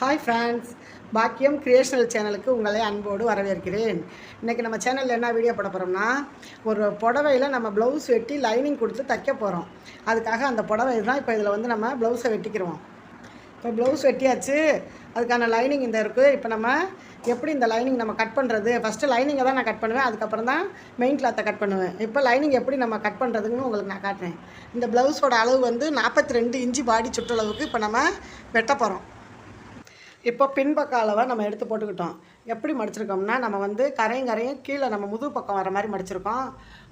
Hi friends பாக்கியம் creational சேனலுக்கு உங்களை அன்போடு வரவேற்கிறேன். இன்றைக்கி நம்ம சேனலில் என்ன வீடியோ போட போகிறோம்னா ஒரு புடவையில் நம்ம ப்ளவுஸ் வெட்டி லைனிங் கொடுத்து தைக்க போகிறோம் அதுக்காக அந்த புடவை தான் இப்போ இதில் வந்து நம்ம ப்ளவுஸை வெட்டிக்கிறோம். இப்போ ப்ளவுஸ் வெட்டியாச்சு. அதுக்கான லைனிங் இந்த இருக்குது இப்போ நம்ம எப்படி இந்த லைனிங் நம்ம கட் பண்ணுறது ஃபஸ்ட்டு லைனிங்கை தான் நான் கட் பண்ணுவேன். அதுக்கப்புறம் தான் மெயின் கிளாத்தை கட் பண்ணுவேன். இப்போ லைனிங் எப்படி நம்ம கட் பண்ணுறதுன்னு உங்களுக்கு நான் காட்டுறேன். இந்த ப்ளவுஸோட அளவு வந்து நாற்பத்தி ரெண்டு இன்ச்சு பாடி சுற்றளவுக்கு இப்போ நம்ம வெட்ட போகிறோம் இப்போ பின்பக்க அளவை நம்ம எடுத்து போட்டுக்கிட்டோம். எப்படி மடிச்சிருக்கோம்னா நம்ம வந்து கரையும் கரையும் கீழே நம்ம முதுகு பக்கம் வர மாதிரி மடிச்சிருக்கோம்.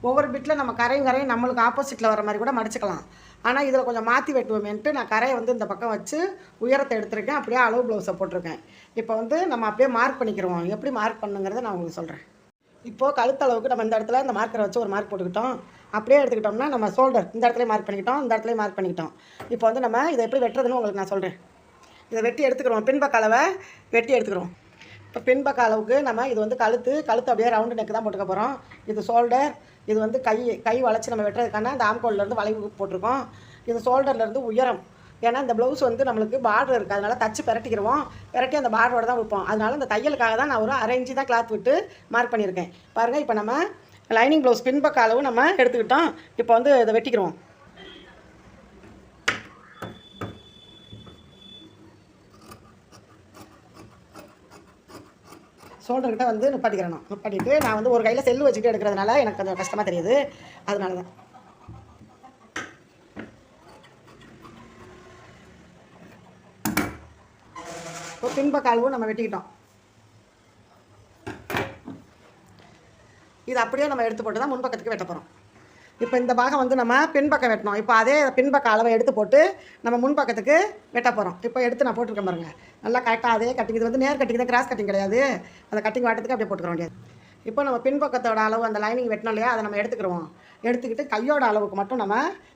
ஒவ்வொரு பிட்டில் நம்ம கரையும் கரையும் நம்மளுக்கு ஆப்போசிட்டில் வர மாதிரி கூட மடிச்சுக்கலாம். ஆனால் இதில் கொஞ்சம் மாற்றி வெட்டுவோமேன்ட்டு நான் கரையை வந்து இந்த பக்கம் வச்சு உயரத்தை எடுத்திருக்கேன். அப்படியே அளவு ப்ளவுஸை போட்டிருக்கேன். இப்போ வந்து நம்ம அப்படியே மார்க் பண்ணிக்கிறோம் எப்படி மார்க் பண்ணுங்கிறத நான் உங்களுக்கு சொல்கிறேன் இப்போது கழுத்தளவுக்கு நம்ம இந்த இடத்துல இந்த மார்க்கரை வச்சு ஒரு மார்க் போட்டுக்கிட்டோம். அப்படியே எடுத்துக்கிட்டோம்னா நம்ம ஷோல்டர் இந்த இடத்துல மார்க் பண்ணிக்கிட்டோம். இந்த இடத்துல மார்க் பண்ணிக்கிட்டோம். இப்போ வந்து நம்ம இதை எப்படி வெட்டுறதுன்னு உங்களுக்கு நான் சொல்கிறேன் இதை வெட்டி எடுத்துக்கிறோம். பின்பக்க அளவை வெட்டி எடுத்துக்கிறோம். இப்போ பின்பக்க அளவுக்கு நம்ம இது வந்து கழுத்து கழுத்து அப்படியே ரவுண்டு நெக்கு தான் போட்டுக்க போகிறோம் இது ஷோல்டர் இது வந்து கை கை வளைச்சி நம்ம வெட்டுறதுக்கான இந்த ஆம்கோல்லேருந்து வளைவு போட்டிருக்கோம். இது ஷோல்டர்லேருந்து உயரம். ஏன்னா இந்த ப்ளவுஸ் வந்து நம்மளுக்கு பார்டர் இருக்குது அதனால் தச்சு பிரட்டிக்கிடுவோம் பெரட்டி அந்த பார்டரோட தான் வைப்போம். அதனால் இந்த தையலுக்காக தான் நான் ஒரு அரேஞ்சு தான் கிளாத் விட்டு மார்க் பண்ணியிருக்கேன். பாருங்கள் இப்போ நம்ம லைனிங் ப்ளவுஸ் பின்பக்க அளவு நம்ம எடுத்துக்கிட்டோம். இப்போ வந்து இதை வெட்டிக்கிறோம் ஷோல்டர்கிட்ட வந்து நிப்பாட்டிக்கிறணும் நிப்பாட்டிட்டு நான் வந்து ஒரு கையில் செல்லு வச்சுட்டு எடுக்கிறதுனால எனக்கு கொஞ்சம் கஷ்டமாக தெரியுது. அதனால தான் இப்போ பின்பக்க நம்ம வெட்டிக்கிட்டோம். இது அப்படியே நம்ம எடுத்து போட்டு தான் முன்பக்கத்துக்கு வெட்ட போகிறோம் இப்போ இந்த பாகம் வந்து நம்ம பின்பக்கம் வெட்டணும். இப்போ அதே பின்பக்க அளவை எடுத்து போட்டு நம்ம முன்பக்கத்துக்கு வெட்ட போகிறோம் இப்போ எடுத்து நான் போட்டிருக்கேன் பாருங்கள் நல்லா கரெக்டாக அதே கட்டிங் இது வந்து நேர் கட்டிங் தான் கிராஸ் கட்டிங் கிடையாது. அந்த கட்டிங் வாட்டத்துக்கு அப்படியே போட்டுக்கிற முடியாது இப்போ நம்ம பின்பக்கத்தோட அளவு அந்த லைனிங் வெட்டணும் இல்லையா அதை நம்ம எடுத்துக்கிறோம் எடுத்துக்கிட்டு கையோட அளவுக்கு மட்டும் நம்ம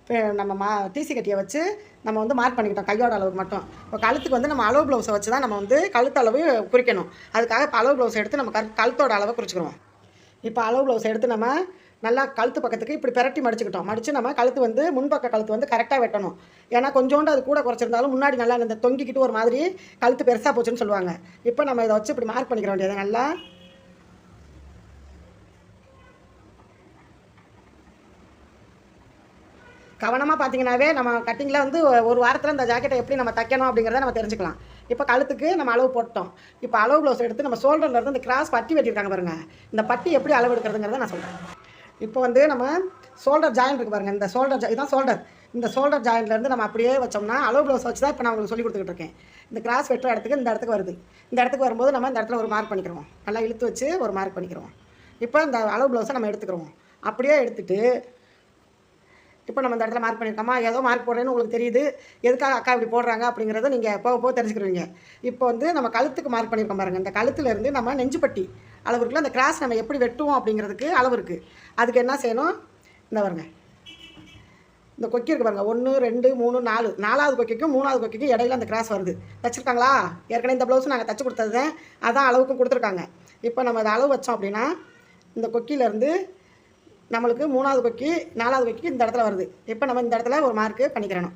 பே- நம்ம மா டிசி கட்டியை வச்சு நம்ம வந்து மார்க் பண்ணிக்கிட்டோம் கையோட அளவுக்கு மட்டும். இப்போ கழுத்துக்கு வந்து நம்ம அளவு ப்ளவுஸை வச்சு தான் நம்ம வந்து கழுத்து அளவு குறிக்கணும். அதுக்காக இப்போ அளவு ப்ளவுஸ் எடுத்து நம்ம கழுத்தோட அளவை குறிச்சிக்கிறோம் இப்போ அளவு ப்ளவுஸ் எடுத்து நம்ம நல்லா கழுத்து பக்கத்துக்கு இப்படி பிரட்டி மடிச்சுக்கிட்டோம். மடித்து நம்ம கழுத்து வந்து முன்பக்க கழுத்து வந்து கரெக்டாக வெட்டணும். ஏன்னா கொஞ்சோண்டு அது கூட குறைச்சிருந்தாலும் முன்னாடி நல்லா இந்த தொங்கிக்கிட்டு ஒரு மாதிரி கழுத்து பெருசாக போச்சுன்னு சொல்லுவாங்க. இப்போ நம்ம இதை வச்சு இப்படி மார்க் பண்ணிக்கிற வேண்டியது நல்லா கவனமாக பார்த்தீங்கன்னாவே நம்ம கட்டிங்கில் வந்து ஒரு வாரத்தில் இந்த ஜாக்கெட்டை எப்படி நம்ம தைக்கணும் அப்படிங்கிறத நம்ம தெரிஞ்சுக்கலாம். இப்போ கழுத்துக்கு நம்ம அளவு போட்டோம். இப்போ அளவு ப்ளவுஸ் எடுத்து நம்ம ஷோல்டரில் இருந்து இந்த கிராஸ் பட்டி வெட்டியிருக்காங்க பாருங்கள் இந்த பட்டி எப்படி அளவு எடுக்கிறதுங்கிறத நான் சொல்கிறேன் இப்போ வந்து நம்ம ஷோல்டர் ஜாயின் இருக்கு பாருங்க இந்த ஷோல்டர் இதுதான் ஷோல்டர் இந்த ஷோல்டர் ஜாயின்லேருந்து நம்ம அப்படியே வச்சோம்னா அளவு ப்ளவுஸ் வச்சு தான் இப்போ நான் உங்களுக்கு சொல்லி கொடுத்துக்கிட்டு இருக்கேன். இந்த கிராஸ் வெட்டுற இடத்துக்கு இந்த இடத்துக்கு வருது. இந்த இடத்துக்கு வரும்போது நம்ம இந்த இடத்துல ஒரு மார்க் பண்ணிக்கிறோம் நல்லா இழுத்து வச்சு ஒரு மார்க் பண்ணிக்கிறோம் இப்போ இந்த அளவு ப்ளவுஸை நம்ம எடுத்துக்கிறோம் அப்படியே எடுத்துட்டு இப்போ நம்ம இந்த இடத்துல மார்க் பண்ணியிருக்கோமா ஏதோ மார்க் போடுறேன்னு உங்களுக்கு தெரியுது. எதுக்காக அக்கா இப்படி போடுறாங்க அப்படிங்கிறத நீங்கள் போக போக தெரிஞ்சுக்கிறீங்க இப்போ வந்து நம்ம கழுத்துக்கு மார்க் பண்ணியிருக்கோம் பாருங்கள் இந்த கழுத்துலேருந்து நம்ம நெஞ்சுப்பட்டி அளவு இருக்குல்ல அந்த கிராஸ் நம்ம எப்படி வெட்டுவோம் அப்படிங்கிறதுக்கு அளவு இருக்குது அதுக்கு என்ன செய்யணும்? இந்த பாருங்கள் இந்த கொக்கி இருக்கு பாருங்க. ஒன்று ரெண்டு மூணு நாலு. நாலாவது கொக்கிக்கும் மூணாவது கொக்கிக்கும் இடையில அந்த கிராஸ் வருது. தைச்சிருக்காங்களா ஏற்கனவே இந்த ப்ளவுஸ் நாங்கள் தச்சு கொடுத்தது தான் அதான் அளவுக்கும் கொடுத்துருக்காங்க. இப்போ நம்ம அதை அளவு வச்சோம் அப்படின்னா இந்த கொக்கியிலேருந்து நம்மளுக்கு மூணாவது கொக்கி நாலாவது கொக்கி இந்த இடத்துல வருது. இப்போ நம்ம இந்த இடத்துல ஒரு மார்க்கு பண்ணிக்கிறணும்.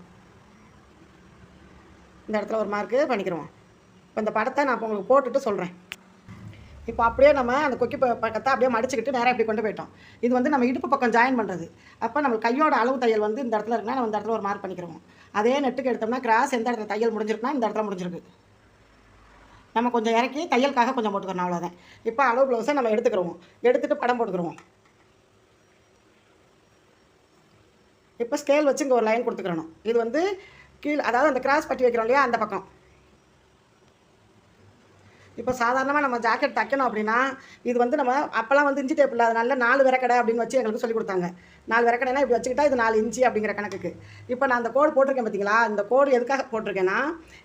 இந்த இடத்துல ஒரு மார்க்கு பண்ணிக்கிறோம். இப்போ இந்த படத்தை நான் இப்போ உங்களுக்கு போட்டுட்டு சொல்கிறேன் இப்போ அப்படியே நம்ம அந்த கொக்கி பக்கத்தை அப்படியே மடிச்சுக்கிட்டு நேராக இப்படி கொண்டு போயிட்டோம். இது வந்து நம்ம இடுப்பு பக்கம் ஜாயின் பண்ணுறது அப்போ நம்ம கையோட அளவு தையல் வந்து இந்த இடத்துல இருக்குன்னா நம்ம இந்த இடத்துல ஒரு மார்க் பண்ணிக்கிறோம் அதே நெட்டுக்கு எடுத்தோம்னா கிராஸ் எந்த இடத்துல தையல் முடிஞ்சிருக்குன்னா இந்த இடத்துல முடிஞ்சிருக்கு. நம்ம கொஞ்சம் இறக்கி தையலுக்காக கொஞ்சம் போட்டுக்கிறோம் அவ்வளோதான் இப்போ அளவு ப்ளவுஸை நம்ம எடுத்துக்கிறோம் எடுத்துகிட்டு படம் போட்டுக்கிறோம் இப்போ ஸ்கேல் வச்சு இங்கே ஒரு லைன் கொடுத்துக்கிறணும். இது வந்து கீழே அதாவது அந்த கிராஸ் பட்டி வைக்கிறோம் இல்லையா அந்த பக்கம். இப்போ சாதாரணமாக நம்ம ஜாக்கெட் தைக்கணும் அப்படின்னா இது வந்து நம்ம அப்போல்லாம் வந்து இஞ்சி டேப் இல்லாதனால நாலு விரக்கடை அப்படின்னு வச்சு எங்களுக்கு சொல்லி கொடுத்தாங்க. நாலு விரக்கடைனா இப்படி வச்சுக்கிட்டா இது நாலு இன்ச்சு அப்படிங்கிற கணக்குக்கு. இப்போ நான் அந்த கோடு போட்டிருக்கேன் பார்த்தீங்களா இந்த கோடு எதுக்காக போட்டிருக்கேன்னா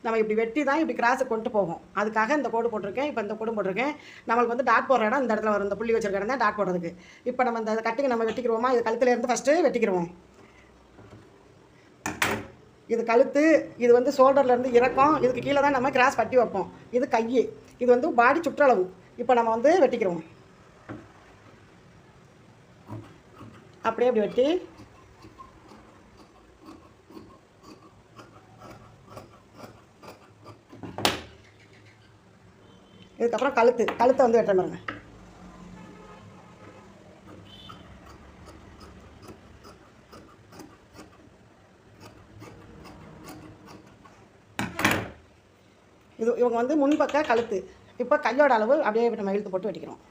நம்ம இப்படி வெட்டி தான் இப்படி கிராஸை கொண்டு போகும் அதுக்காக இந்த கோடு போட்டிருக்கேன் இப்போ இந்த கோடு போட்டிருக்கேன். நம்மளுக்கு வந்து டாட் போடுற இடம் இந்த இடத்துல வரும். இந்த புள்ளி வச்சிருக்க இடம் தான் டாட் போடுறதுக்கு. இப்போ நம்ம இந்த கட்டிங் நம்ம வெட்டிக்கிறோமா இது கழுத்துலேருந்து ஃபஸ்ட்டு வெட்டிக்கிறோம் இது கழுத்து இது வந்து ஷோல்டர்லேருந்து இறக்கம் இதுக்கு கீழே தான் நம்ம கிராஸ் பட்டி வைப்போம். இது கை இது வந்து பாடி சுற்றளவு. இப்போ நம்ம வந்து வெட்டிக்கிறோம். அப்படியே அப்படி வெட்டி. இதுக்கப்புறம் கழுத்து கழுத்தை வந்து வெட்டணுங்க இது இவங்க வந்து முன்பக்க கழுத்து. இப்போ கையோட அளவு அப்படியே நம்ம இழுத்து போட்டு வெட்டிக்கிறோம்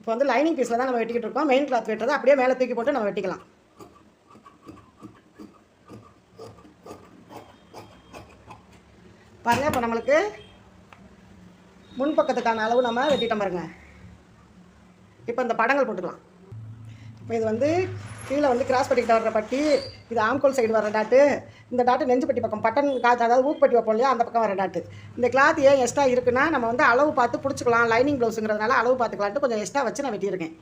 இப்போ வந்து லைனிங் பீஸில் தான் நம்ம வெட்டிக்கிட்டு இருக்கோம். மெயின் கிளாத் வெட்டதை அப்படியே மேலே தூக்கி போட்டு நம்ம வெட்டிக்கலாம். பாருங்க இப்போ நம்மளுக்கு முன்பக்கத்துக்கான அளவு நம்ம வெட்டிட்டோம் பாருங்க. இப்போ இந்த படங்கள் போட்டுக்கலாம். இப்போ இது வந்து கீழே வந்து கிராஸ் பட்டிக்கிட்ட வர்ற பட்டி இது ஆம்கோல் சைடு வர டாட்டு இந்த டாட்டு நெஞ்சுப்பட்டி பக்கம் பட்டன் காத்து அதாவது ஊக்குப்பட்டி வைப்போம் இல்லையா அந்த பக்கம் வர டாட்டு இந்த கிளாத் ஏன் எக்ஸ்ட்ரா இருக்குன்னா நம்ம வந்து அளவு பார்த்து பிடிச்சிக்கலாம் லைனிங் ப்ளவுஸுங்கிறதுனால அளவு பார்த்துக்கலான்ட்டு கொஞ்சம் எக்ஸ்ட்ரா வச்சு நான் வெட்டியிருக்கேன்.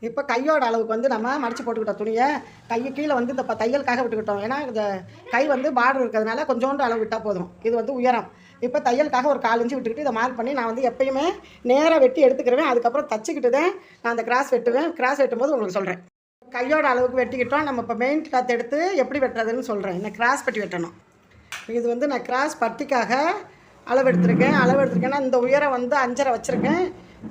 இப்போ கையோட அளவுக்கு வந்து நம்ம மடித்து போட்டுக்கிட்டோம் துணியை கை கீழே வந்து இந்த ப- தையலுக்காக விட்டுக்கிட்டோம். ஏன்னா இந்த கை வந்து பார்டர் இருக்கிறதுனால கொஞ்சோண்டு அளவு விட்டால் போதும். இது வந்து உயரம். இப்போ தையலுக்காக ஒரு கால் இன்ச்சு விட்டுக்கிட்டு இதை மார்க் பண்ணி நான் வந்து எப்பயுமே நேராக வெட்டி எடுத்துக்கிறேன் அதுக்கப்புறம் தச்சுக்கிட்டு தான் நான் அந்த கிராஸ் வெட்டுவேன். கிராஸ் வெட்டும் போது உங்களுக்கு சொல்கிறேன் கையோட அளவுக்கு வெட்டிக்கிட்டோம். நம்ம இப்போ மெயின் கிளாத் எடுத்து எப்படி வெட்டுறதுன்னு சொல்கிறேன் இந்த கிராஸ் பட்டி வெட்டணும். இது வந்து நான் கிராஸ் பட்டிக்காக அளவு எடுத்திருக்கேன். அளவு எடுத்திருக்கேன்னா இந்த உயரம் வந்து அஞ்சரை வச்சுருக்கேன்.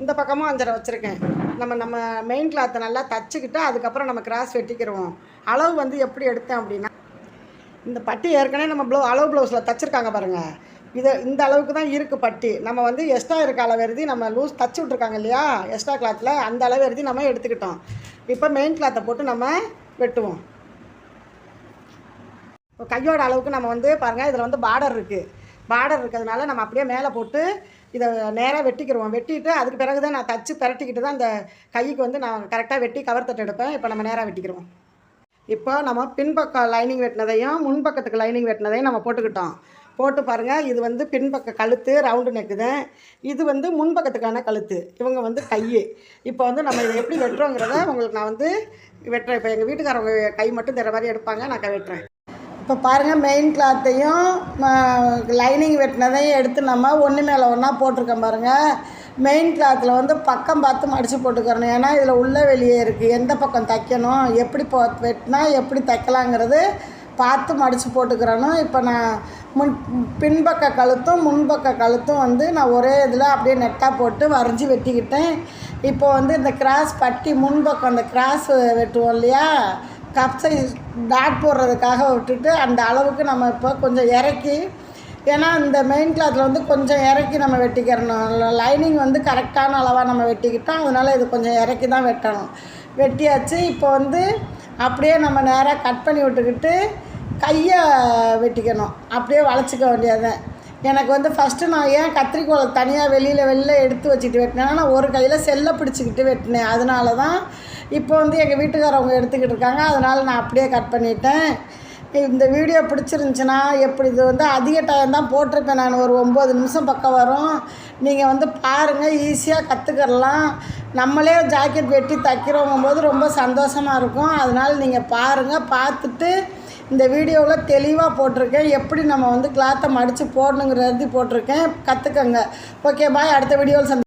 இந்த பக்கமும் அஞ்சரை வச்சுருக்கேன். நம்ம நம்ம மெயின் கிளாத்தை நல்லா தச்சுக்கிட்டு அதுக்கப்புறம் நம்ம கிராஸ் வெட்டிக்கிடுவோம் அளவு வந்து எப்படி எடுத்தேன் அப்படின்னா இந்த பட்டி ஏற்கனவே நம்ம ப்ளவு அளவு ப்ளவுஸில் தச்சுருக்காங்க பாருங்கள் இதை இந்த அளவுக்கு தான் இருக்குது பட்டி. நம்ம வந்து எக்ஸ்ட்ரா இருக்க அளவு எழுதி நம்ம லூஸ் தச்சு விட்ருக்காங்க இல்லையா? எக்ஸ்ட்ரா கிளாத்தில் அந்த அளவு எழுதி நம்ம எடுத்துக்கிட்டோம். இப்போ மெயின் கிளாத்தை போட்டு நம்ம வெட்டுவோம். இப்போ கையோட அளவுக்கு நம்ம வந்து பாருங்கள் இதில் வந்து பார்டர் இருக்குது பார்டர் இருக்கிறதுனால நம்ம அப்படியே மேலே போட்டு இதை நேராக வெட்டிக்கிடுவோம் வெட்டிட்டு அதுக்கு பிறகு தான் நான் தச்சு பிரட்டிக்கிட்டு தான் அந்த கைக்கு வந்து நான் கரெக்டாக வெட்டி கவர் தட்டு எடுப்பேன். இப்போ நம்ம நேராக வெட்டிக்கிடுவோம் இப்போ நம்ம பின்பக்கம் லைனிங் வெட்டினதையும் முன்பக்கத்துக்கு லைனிங் வெட்டினதையும் நம்ம போட்டுக்கிட்டோம். போட்டு பாருங்கள் இது வந்து பின்பக்க கழுத்து ரவுண்டு நெக்கு தான். இது வந்து முன்பக்கத்துக்கான கழுத்து. இவங்க வந்து கை. இப்போ வந்து நம்ம இதை எப்படி வெட்டுறோங்கிறத உங்களுக்கு நான் வந்து வெட்டுறேன். இப்போ எங்கள் வீட்டுக்காரவங்க கை மட்டும் தர மாதிரி எடுப்பாங்க. நான் க- வெட்டுறேன். இப்போ பாருங்கள் மெயின் கிளாத்தையும் லைனிங் வெட்டினதையும் எடுத்து நம்ம ஒன்று மேலே ஒன்றா போட்டிருக்கோம் பாருங்கள் மெயின் கிளாத்தில் வந்து பக்கம் பார்த்து மடித்து போட்டுக்கிறணும் ஏன்னா இதில் உள்ள வெளியே இருக்குது எந்த பக்கம் தைக்கணும் எப்படி போ வெட்டினா எப்படி தைக்கலாங்கிறது பார்த்து மடித்து போட்டுக்கிறணும். இப்போ நான் முன் பின்பக்க கழுத்தும் முன்பக்க கழுத்தும் வந்து நான் ஒரே இதில் அப்படியே நெட்டாக போட்டு வரைஞ்சி வெட்டிக்கிட்டேன். இப்போ வந்து இந்த கிராஸ் பட்டி முன்பக்கம் அந்த கிராஸ் வெட்டுவோம் இல்லையா? கப் சைஸ் டாட் போடுறதுக்காக விட்டுட்டு அந்த அளவுக்கு நம்ம இப்போ கொஞ்சம் இறக்கி ஏன்னா இந்த மெயின் கிளாத்தில் வந்து கொஞ்சம் இறக்கி நம்ம வெட்டிக்கிறணும். லைனிங் வந்து கரெக்டான அளவாக நம்ம வெட்டிக்கிட்டோம். அதனால் இது கொஞ்சம் இறக்கி தான் வெட்டணும். வெட்டியாச்சு. இப்போ வந்து அப்படியே நம்ம நேராக கட் பண்ணி விட்டுக்கிட்டு கையை வெட்டிக்கணும். அப்படியே வளைச்சிக்க வேண்டியதுதான். எனக்கு வந்து ஃபஸ்ட்டு நான் ஏன் கத்திரிக்கோலை தனியாக வெளியில் வெளில எடுத்து வச்சுட்டு வெட்டினேன்னா நான் ஒரு கையில் செல்லை பிடிச்சிக்கிட்டு வெட்டினேன். அதனால தான் இப்போ வந்து எங்கள் வீட்டுக்காரவங்க எடுத்துக்கிட்டு இருக்காங்க. அதனால் நான் அப்படியே கட் பண்ணிட்டேன். இந்த வீடியோ பிடிச்சிருந்துச்சுன்னா எப்படி இது வந்து அதிக டைம் தான் போட்டிருப்பேன் நான். ஒரு ஒம்பது நிமிஷம் பக்கம் வரும். நீங்கள் வந்து பாருங்கள் ஈஸியாக கற்றுக்கிடலாம் நம்மளே ஜாக்கெட் வெட்டி தைக்கிறவங்க போது ரொம்ப சந்தோஷமாக இருக்கும். அதனால் நீங்கள் பாருங்கள் பார்த்துட்டு இந்த வீடியோவில் தெளிவாக போட்டிருக்கேன். எப்படி நம்ம வந்து கிளாத்தை மடித்து போடணுங்கிறது போட்டிருக்கேன். கற்றுக்கங்க ஓகே பாய் அடுத்த வீடியோவில் சந்தி